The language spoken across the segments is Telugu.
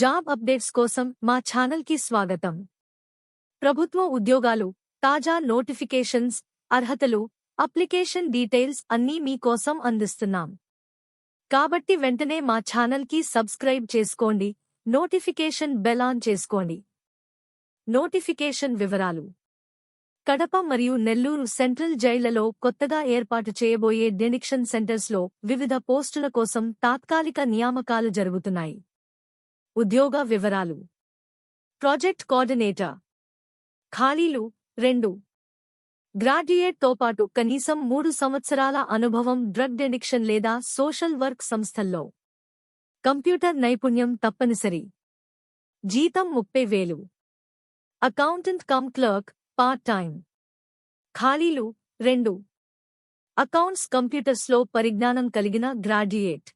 జాబ్ అప్డేట్స్ కోసం మా ఛానల్కి స్వాగతం. ప్రభుత్వ ఉద్యోగాలు తాజా నోటిఫికేషన్స్ అర్హతలు అప్లికేషన్ డీటెయిల్స్ అన్నీ మీకోసం అందిస్తున్నాం. కాబట్టి వెంటనే మా ఛానల్కి సబ్స్క్రైబ్ చేసుకోండి నోటిఫికేషన్ బెల్ ఆన్ చేసుకోండి. నోటిఫికేషన్ వివరాలు. కడప మరియు నెల్లూరు సెంట్రల్ జైళ్ళలో కొత్తగా ఏర్పాటు చేయబోయే డెనిక్షన్ సెంటర్స్లో వివిధ పోస్టుల కోసం తాత్కాలిక నియామకాలు జరుగుతున్నాయి. ఉద్యోగ వివరాలు. Project coordinator. ఖాళీలు రెండు. గ్రాడ్యుయేట్తో పాటు కనీసం మూడు సంవత్సరాల అనుభవం డ్రగ్ డెడిక్షన్ లేదా సోషల్ వర్క్ సంస్థల్లో. కంప్యూటర్ నైపుణ్యం తప్పనిసరి. జీతం ముప్పై వేలు. Accountant cum clerk part time ఖాళీలు రెండు. అకౌంట్స్ కంప్యూటర్స్లో పరిజ్ఞానం కలిగిన గ్రాడ్యుయేట్.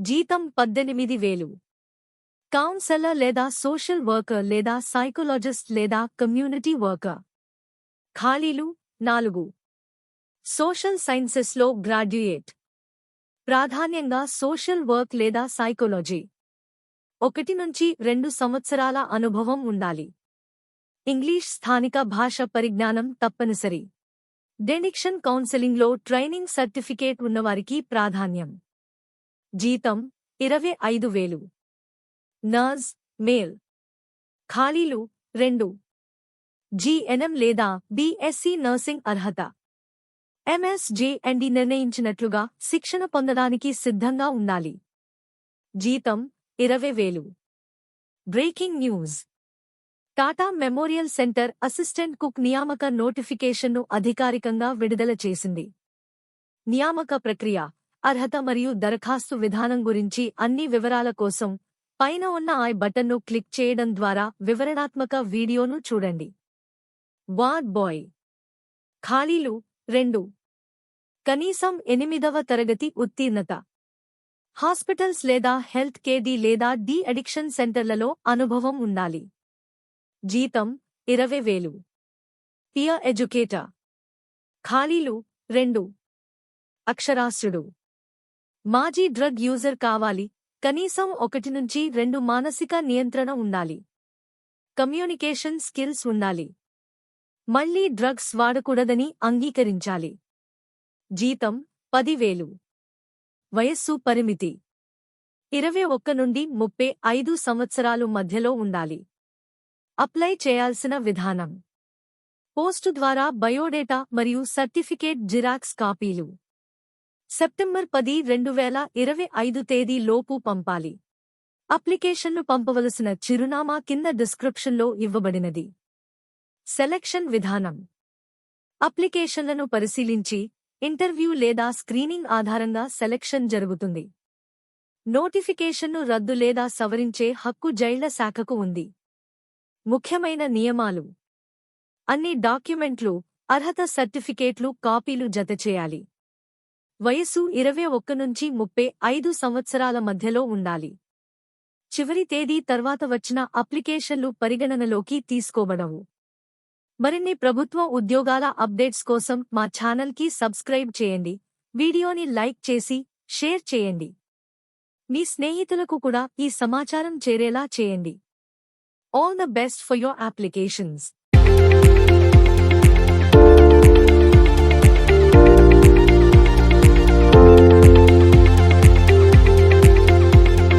జీతం పద్దెనిమిది వేలు. కౌన్సెలర్ లేదా సోషల్ వర్కర్ లేదా సైకోలాజిస్ట్ లేదా కమ్యూనిటీ వర్కర్ ఖాళీలు నాలుగు. సోషల్ సైన్సెస్లో గ్రాడ్యుయేట్ ప్రాధాన్యంగా సోషల్ వర్క్ లేదా సైకోలజీ ఒకటి నుంచి రెండు సంవత్సరాల అనుభవం ఉండాలి. ఇంగ్లీష్ స్థానిక భాష పరిజ్ఞానం తప్పనిసరి. డెనిక్షన్ కౌన్సెలింగ్లో ట్రైనింగ్ సర్టిఫికేట్ ఉన్నవారికి ప్రాధాన్యం. జీతం ఇరవై ఐదు వేలు. Nurse male. ఖాళీలు రెండు. జీఎన్ఎం లేదా బీఎస్సీ నర్సింగ్ అర్హత. ఎంఎస్జేఎండి నిర్ణయించినట్లుగా శిక్షణ పొందడానికి సిద్ధంగా ఉండాలి. జీతం ఇరవై వేలు. Breaking news. Tata memorial centre assistant cook నియామక నోటిఫికేషన్ను అధికారికంగా విడుదల చేసింది. నియామక ప్రక్రియ అర్హత మరియు దరఖాస్తు విధానం గురించి అన్ని వివరాల కోసం పైన ఉన్న ఐ బటన్ను క్లిక్ చేయడం ద్వారా వివరణాత్మక వీడియోను చూడండి. Ward boy. ఖాళీలు రెండు. కనీసం ఎనిమిదవ తరగతి ఉత్తీర్ణత. హాస్పిటల్స్ లేదా హెల్త్ కేర్ లేదా డి అడిక్షన్ సెంటర్లలో అనుభవం ఉండాలి. జీతం ఇరవై వేలు. Peer educator. ఖాళీలు రెండు. అక్షరాస్యుడు. మాజీ డ్రగ్ యూజర్ కావాలి కనీసం ఒకటి నుంచి రెండు మానసిక నియంత్రణ ఉండాలి. కమ్యూనికేషన్ స్కిల్స్ ఉండాలి. మళ్ళీ డ్రగ్స్ వాడకూడదని అంగీకరించాలి. జీతం పదివేలు. వయస్సు పరిమితి. ఇరవై ఒక్క నుండి ముప్పై ఐదు సంవత్సరాలు మధ్యలో ఉండాలి. అప్లై చేయాల్సిన విధానం. పోస్టు ద్వారా బయోడేటా మరియు సర్టిఫికేట్ జిరాక్స్ కాపీలు. సెప్టెంబర్ పది రెండు వేల ఇరవై ఐదు తేదీ లోపు పంపాలి. అప్లికేషన్ను పంపవలసిన చిరునామా కింద డిస్క్రిప్షన్లో ఇవ్వబడినది. సెలక్షన్ విధానం. అప్లికేషన్లను పరిశీలించి ఇంటర్వ్యూ లేదా స్క్రీనింగ్ ఆధారంగా సెలక్షన్ జరుగుతుంది. నోటిఫికేషన్ను రద్దు లేదా సవరించే హక్కు జైళ్ళ శాఖకు ఉంది. ముఖ్యమైన నియమాలు. అన్ని డాక్యుమెంట్లు అర్హత సర్టిఫికేట్లు కాపీలు జతచేయాలి వయస్సు ఇరవై ఒక్క నుంచి ముప్పై ఐదు సంవత్సరాల మధ్యలో ఉండాలి. చివరి తేదీ తర్వాత వచ్చిన అప్లికేషన్లు పరిగణనలోకి తీసుకోబడవు. మరిన్ని ప్రభుత్వ ఉద్యోగాల అప్డేట్స్ కోసం మా ఛానల్కి సబ్స్క్రైబ్ చేయండి. వీడియోని లైక్ చేసి షేర్ చేయండి. మీ స్నేహితులకు కూడా ఈ సమాచారం చేరేలా చేయండి. All the best for your applications.